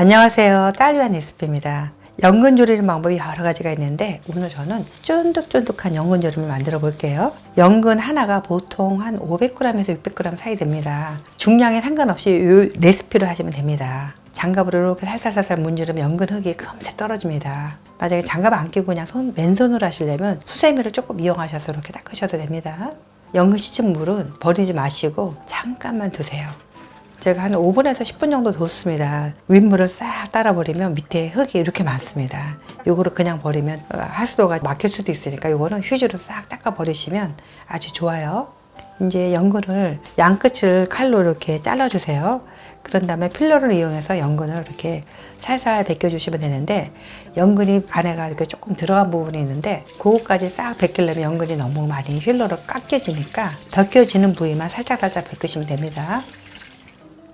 안녕하세요. 딸위한 레시피입니다. 연근 조리는 방법이 여러 가지가 있는데 오늘 저는 쫀득쫀득한 연근 조림을 만들어 볼게요. 연근 하나가 보통 한 500g에서 600g 사이 됩니다. 중량에 상관없이 이 레시피를 하시면 됩니다. 장갑으로 이렇게 살살살살 문지르면 연근 흙이 금세 떨어집니다. 만약에 장갑 안 끼고 그냥 손, 맨손으로 하시려면 수세미를 조금 이용하셔서 이렇게 닦으셔도 됩니다. 연근 씻은 물은 버리지 마시고 잠깐만 두세요. 제가 한 5분에서 10분 정도 뒀습니다. 윗물을 싹 따라 버리면 밑에 흙이 이렇게 많습니다. 요거를 그냥 버리면 어, 하수도가 막힐 수도 있으니까 요거는 휴지로 싹 닦아 버리시면 아주 좋아요. 이제 연근을 양끝을 칼로 이렇게 잘라주세요. 그런 다음에 필러를 이용해서 연근을 이렇게 살살 벗겨주시면 되는데 연근이 안에가 이렇게 조금 들어간 부분이 있는데 그거까지 싹 벗기려면 연근이 너무 많이 필러로 깎여지니까 벗겨지는 부위만 살짝살짝 벗기시면 됩니다.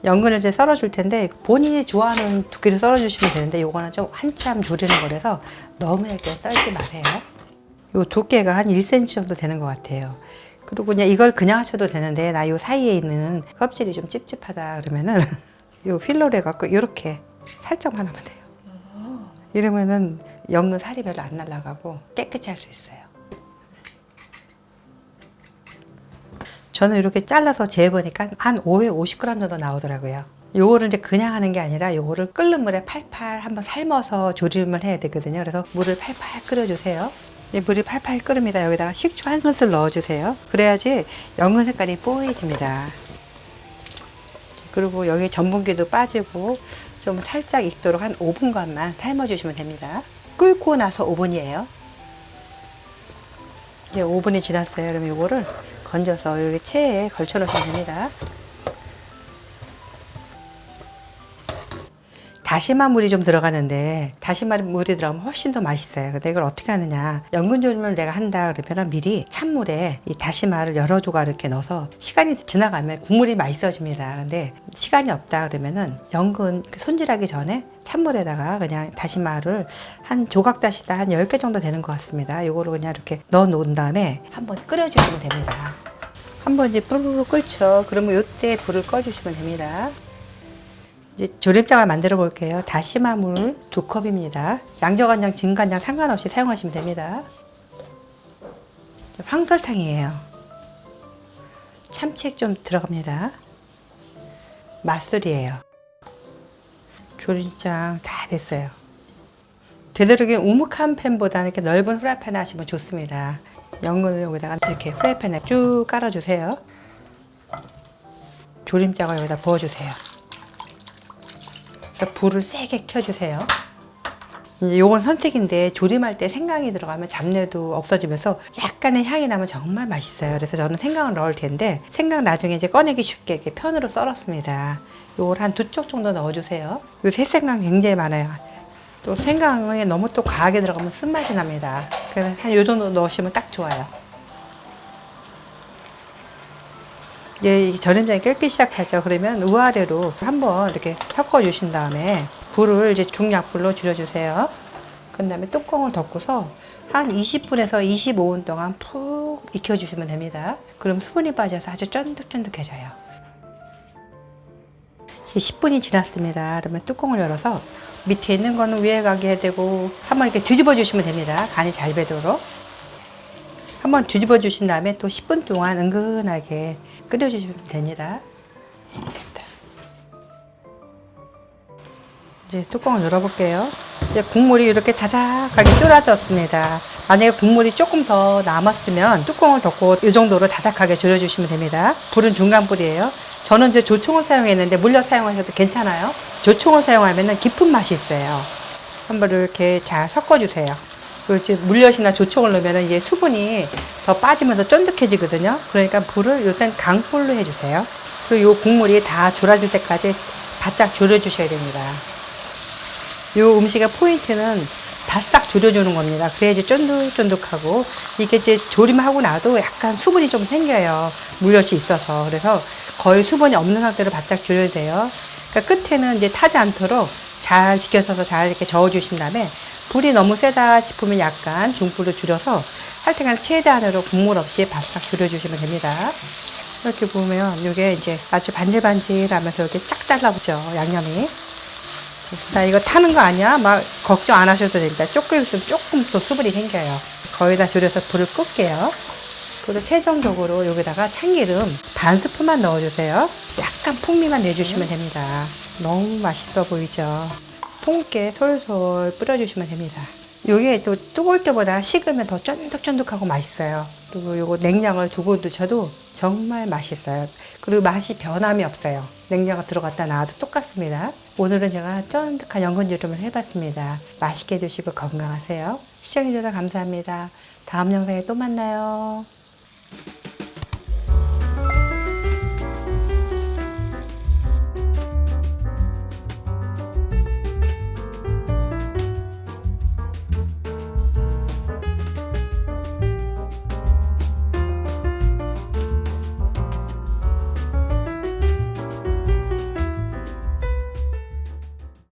연근을 이제 썰어줄 텐데 본인이 좋아하는 두께로 썰어주시면 되는데 요거는 좀 한참 조리는 거라서 너무 얇게 썰지 마세요. 요 두께가 한 1cm 정도 되는 것 같아요. 그리고 그냥 이걸 그냥 하셔도 되는데 나 요 사이에 있는 껍질이 좀 찝찝하다 그러면은 요 필러로 해갖고 이렇게 살짝만 하면 돼요. 이러면은 연근 살이 별로 안 날아가고 깨끗이 할 수 있어요. 저는 이렇게 잘라서 재보니까 한 550g 정도 나오더라고요. 요거를 이제 그냥 하는 게 아니라 요거를 끓는 물에 팔팔 한번 삶아서 조림을 해야 되거든요. 그래서 물을 팔팔 끓여주세요. 이 물이 팔팔 끓습니다. 여기다가 식초 한 큰술 넣어주세요. 그래야지 연근 색깔이 뽀얘집니다. 그리고 여기 전분기도 빠지고 좀 살짝 익도록 한 5분간만 삶아주시면 됩니다. 끓고 나서 5분이에요. 이제 5분이 지났어요. 그러면 이거를 건져서 여기 체에 걸쳐 놓으시면 됩니다. 다시마 물이 좀 들어가는데 다시마 물이 들어가면 훨씬 더 맛있어요. 근데 이걸 어떻게 하느냐? 연근 조림을 내가 한다 그러면 미리 찬물에 이 다시마를 여러 조각 이렇게 넣어서 시간이 지나가면 국물이 맛있어집니다. 근데 시간이 없다 그러면은 연근 손질하기 전에 찬물에다가 그냥 다시마를 한 조각 다시다 한 10개 정도 되는 것 같습니다. 이거를 그냥 이렇게 넣어 놓은 다음에 한번 끓여주시면 됩니다. 한번 이제 뿌르르 끓죠. 그러면 이때 불을 꺼주시면 됩니다. 이제 조림장을 만들어 볼게요. 다시마 물 두 컵입니다. 양조간장, 진간장 상관없이 사용하시면 됩니다. 황설탕이에요. 참치액 좀 들어갑니다. 맛술이에요. 조림장 다 됐어요. 되도록이면 우묵한 팬보다는 이렇게 넓은 후라이팬에 하시면 좋습니다. 연근을 여기다가 이렇게 후라이팬에 쭉 깔아주세요. 조림장을 여기다 부어주세요. 그래서 불을 세게 켜주세요. 이제 요건 선택인데 조림할 때 생강이 들어가면 잡내도 없어지면서 약간의 향이 나면 정말 맛있어요. 그래서 저는 생강을 넣을 텐데 생강 나중에 이제 꺼내기 쉽게 이렇게 편으로 썰었습니다. 요걸 한 두 쪽 정도 넣어주세요. 요 새생강 굉장히 많아요. 또 생강에 너무 또 과하게 들어가면 쓴맛이 납니다. 그래서 한 요 정도 넣으시면 딱 좋아요. 이제 이 절임장이 끓기 시작하죠. 그러면 우아래로 한번 이렇게 섞어 주신 다음에 불을 이제 중약불로 줄여주세요. 그 다음에 뚜껑을 덮고서 한 20분에서 25분 동안 푹 익혀주시면 됩니다. 그럼 수분이 빠져서 아주 쫀득쫀득해져요. 이제 10분이 지났습니다. 그러면 뚜껑을 열어서 밑에 있는 거는 위에 가게 되고 한번 이렇게 뒤집어 주시면 됩니다. 간이 잘 배도록. 한번 뒤집어 주신 다음에 또 10분 동안 은근하게 끓여 주시면 됩니다. 됐다. 이제 뚜껑을 열어볼게요. 이제 국물이 이렇게 자작하게 졸아졌습니다. 만약에 국물이 조금 더 남았으면 뚜껑을 덮고 이 정도로 자작하게 졸여주시면 됩니다. 불은 중간 불이에요. 저는 이제 조총을 사용했는데 물엿 사용하셔도 괜찮아요. 조총을 사용하면 깊은 맛이 있어요. 한번 이렇게 잘 섞어주세요. 그 이제 물엿이나 조청을 넣으면 이게 수분이 더 빠지면서 쫀득해지거든요. 그러니까 불을 요새는 강불로 해주세요. 그리고 요 국물이 다 졸아질 때까지 바짝 졸여주셔야 됩니다. 요 음식의 포인트는 바싹 졸여주는 겁니다. 그래야지 쫀득쫀득하고 이게 이제 조림하고 나도 약간 수분이 좀 생겨요. 물엿이 있어서 그래서 거의 수분이 없는 상태로 바짝 졸여야 돼요. 그러니까 끝에는 이제 타지 않도록 잘 지켜서서 잘 이렇게 저어주신 다음에 불이 너무 세다 싶으면 약간 중불로 줄여서 하여튼간 최대한으로 국물 없이 바싹 졸여주시면 됩니다. 이렇게 보면 이게 이제 아주 반질반질하면서 이렇게 쫙 달라붙죠 양념이. 자, 이거 타는 거 아니야? 막 걱정 안 하셔도 됩니다. 조금 있으면 조금 또 수분이 생겨요. 거의 다 졸여서 불을 끌게요. 그리고 최종적으로 여기다가 참기름 반 스푼만 넣어주세요. 약간 풍미만 내주시면 됩니다. 너무 맛있어 보이죠? 통깨 솔솔 뿌려주시면 됩니다. 요게 또 뜨거울 때보다 식으면 더 쫀득쫀득하고 맛있어요. 그리고 요거 냉장을 두고 드셔도 정말 맛있어요. 그리고 맛이 변함이 없어요. 냉장고 들어갔다 나와도 똑같습니다. 오늘은 제가 쫀득한 연근지름을 해봤습니다. 맛있게 드시고 건강하세요. 시청해주셔서 감사합니다. 다음 영상에 또 만나요.